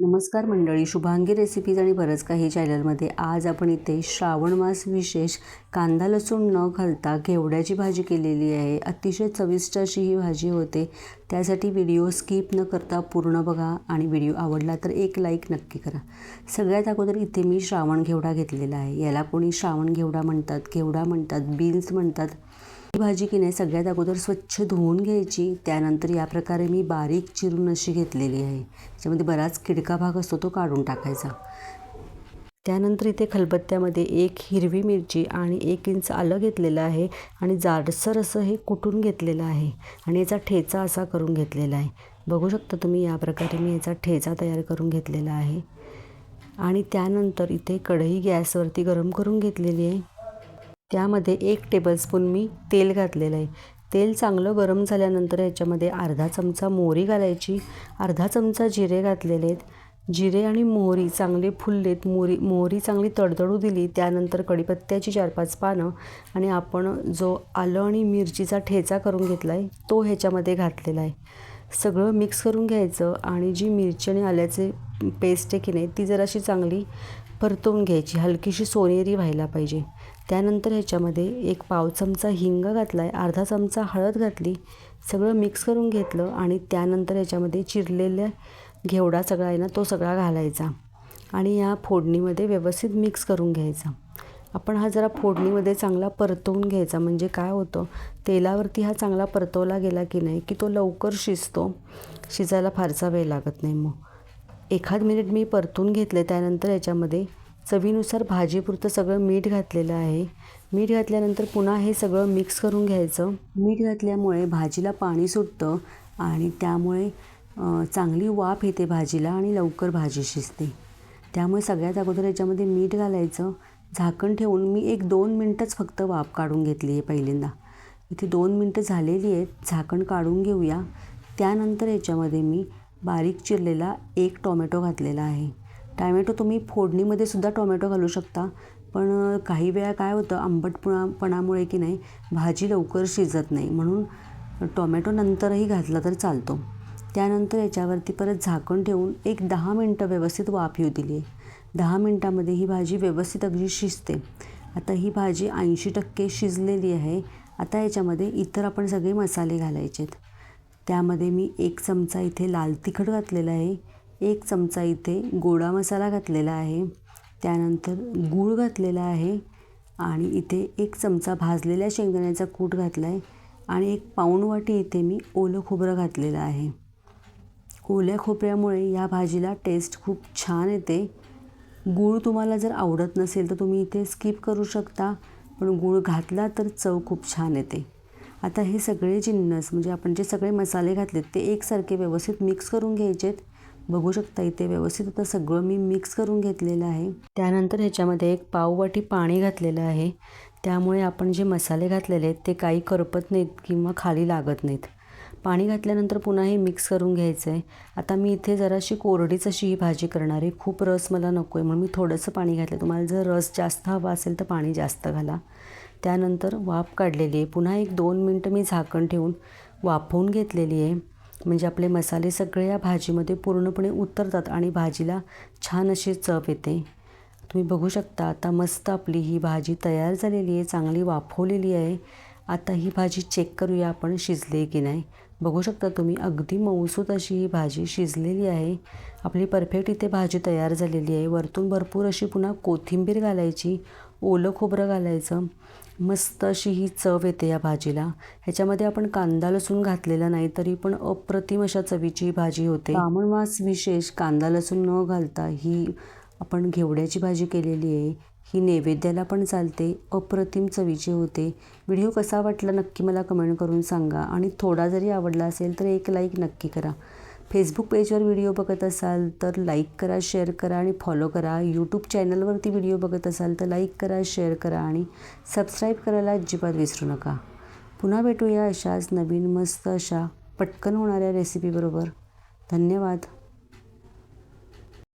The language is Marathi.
नमस्कार मंडळी शुभांगी रेसिपीज आणि बरंच काही चॅनलमध्ये आज आपण इथे श्रावण मास विशेष कांदा लसूण न घालता घेवड्याची भाजी केलेली आहे. अतिशय चविष्ट अशी ही भाजी होते. त्यासाठी व्हिडिओ स्किप न करता पूर्ण बघा आणि व्हिडिओ आवडला तर एक लाईक नक्की करा. सगळ्यात अगोदर इथे मी श्रावण घेवडा घेतलेला आहे. याला कोणी श्रावण घेवडा म्हणतात घेवडा म्हणतात बीन्स म्हणतात. भाजी की नाही सगळ्यात अगोदर स्वच्छ धुवून घ्यायची. त्यानंतर या प्रकारे मी बारीक चिरून अशी घेतलेली आहे. त्याच्यामध्ये बराच किडका भाग असतो तो काढून टाकायचा. त्यानंतर इथे खलबत्त्यामध्ये एक हिरवी मिरची आणि एक इंच आलं घेतलेलं आहे आणि जाडसर असं हे कुटून घेतलेलं आहे आणि याचा ठेचा असा करून घेतलेला आहे. बघू शकता तुम्ही या प्रकारे मी याचा ठेचा तयार करून घेतलेला आहे. आणि त्यानंतर इथे कढई गॅसवरती गरम करून घेतलेली आहे. त्यामध्ये एक टेबलस्पून मी तेल घातलेलं आहे. तेल चांगलं गरम झाल्यानंतर याच्यामध्ये अर्धा चमचा मोहरी घालायची. अर्धा चमचा जिरे घातलेले आहेत. जिरे आणि मोहरी चांगले फुललेत. मोहरी मोहरी चांगली तडतडू दिली त्यानंतर कढीपत्त्याची चार पाच पानं आणि आपण जो आलं आणि मिरचीचा ठेचा करून घेतला आहे तो ह्याच्यामध्ये घातलेला आहे. सगळं मिक्स करून घ्यायचं आणि जी मिरची आणि आल्याचे पेस्ट आहे की नाही ती जराशी चांगली परतवून घ्यायची हलकीशी सोनेरी व्हायला पाहिजे. त्यानंतर ह्याच्यामध्ये एक पाव चमचा हिंग घातला आहे अर्धा चमचा हळद घातली सगळं मिक्स करून घेतलं आणि त्यानंतर ह्याच्यामध्ये चिरलेल्या घेवडा सगळा आहे ना तो सगळा घालायचा. आणि या फोडणीमध्ये व्यवस्थित मिक्स करून घ्यायचा. आपण हा जरा फोडणीमध्ये चांगला परतवून घ्यायचा म्हणजे काय होतं तेलावरती हा चांगला परतवला गेला की नाही की तो लवकर शिजतो. शिजायला फारसा वेळ लागत नाही मग. एखाद मिनिट मी परतून घेतले त्यानंतर याच्यामध्ये चवीनुसार भाजीपुरतं सगळं मीठ घातलेलं आहे. मीठ घातल्यानंतर पुन्हा हे सगळं मिक्स करून घ्यायचं. मीठ घातल्यामुळे भाजीला पाणी सुटतं आणि त्यामुळे चांगली वाफ येते भाजीला आणि लवकर भाजी शिजते. त्यामुळे सगळ्यात अगोदर याच्यामध्ये मीठ घालायचं. झाकण ठेवून मी एक दोन मिनटंच फक्त वाफ काढून घेतली आहे पहिल्यांदा. इथे दोन मिनटं झालेली आहेत. झाकण काढून घेऊया. त्यानंतर याच्यामध्ये मी बारीक चिरलेला एक टोमॅटो घातलेला आहे. टॅमॅटो तुम्ही फोडणीमध्ये सुद्धा टोमॅटो घालू शकता. पण काही वेळा काय होतं आंबटपणापणामुळे की नाही भाजी लवकर शिजत नाही. म्हणून टोमॅटो नंतरही घातला तर चालतो. त्यानंतर याच्यावरती परत झाकण ठेवून एक दहा मिनटं व्यवस्थित वाफ येऊ दिली आहे. दहा मिनटामध्ये ही भाजी व्यवस्थित अगदी शिजते. आता ही भाजी ऐंशी टक्के शिजलेली आहे. आता याच्यामध्ये इतर आपण सगळे मसाले घालायचे आहेत त्यामध्ये मी एक चमचा इथे लाल तिखट घातलेला आहे. एक चमचा इथे गोडा मसाला घातलेला आहे. त्यानंतर गूळ घातलेला आहे आणि इथे एक चमचा भाजलेल्या शेंगदाण्याचा कूट घातला आहे आणि एक पाऊण वाटी इथे मी ओलं खोबरं घातलेलं आहे. ओल्या खोबऱ्यामुळे या भाजीला टेस्ट खूप छान येते. गूळ तुम्हाला जर आवडत नसेल तर तुम्ही इथे स्किप करू शकता पण गूळ घातला तर चव खूप छान येते. आता हे सगळे जिन्नस म्हणजे आपण जे सगळे मसाले घातलेत ते एकसारखे व्यवस्थित मिक्स करून घ्यायचेत. बघू शकता इथे व्यवस्थित आता सगळं मी मिक्स करून घेतलेलं आहे. त्यानंतर ह्याच्यामध्ये एक पाववाटी पाणी घातलेलं आहे. त्यामुळे आपण जे मसाले घातलेले आहेत ते काही करपत नाहीत किंवा खाली लागत नाहीत. पाणी घातल्यानंतर पुन्हा हे मिक्स करून घ्यायचं आहे आता मी इथे जराशी कोरडीच अशी ही भाजी करणार आहे. खूप रस मला नको आहे म्हणून मी थोडंसं पाणी घातलं तुम्हाला जर रस जास्त हवा असेल तर पाणी जास्त घाला. त्यानंतर वाफ काढलेली आहे. पुन्हा एक दोन मिनटं मी झाकण ठेवून वाफवून घेतलेली आहे. म्हणजे आपले मसाले सगळे या भाजीमध्ये पूर्णपणे उतरतात आणि भाजीला छान अशी चव येते. तुम्ही बघू शकता आता मस्त आपली ही भाजी तयार झालेली आहे चांगली वाफवलेली आहे. आता ही भाजी चेक करूया आपण शिजले की नाही. बघू शकता तुम्ही अगदी मऊसूत अशी ही भाजी शिजलेली आहे. आपली परफेक्ट इथे भाजी तयार झालेली आहे. वरतून भरपूर अशी पुन्हा कोथिंबीर घालायची ओलं खोबरं घालायचं. मस्त अशी ही चव येते या भाजीला. ह्याच्यामध्ये आपण कांदा लसूण घातलेला नाही तरी पण अप्रतिम अशा चवीची भाजी होते. श्रावण विशेष कांदा लसूण न घालता ही आपण घेवड्याची भाजी केलेली आहे. ही नैवेद्याला पण चालते अप्रतिम चवीची होते. व्हिडिओ कसा वाटला नक्की मला कमेंट करून सांगा. आणि थोडा जरी आवडला असेल तर एक लाईक नक्की करा. फेसबुक पेजवर व्हिडिओ बघत असाल तर लाईक करा शेअर करा आणि फॉलो करा. यूट्यूब चॅनलवरती व्हिडिओ बघत असाल तर लाईक करा शेअर करा आणि सबस्क्राईब करायला अजिबात विसरू नका. पुन्हा भेटूया अशाच नवीन मस्त अशा पटकन होणाऱ्या रेसिपीबरोबर धन्यवाद.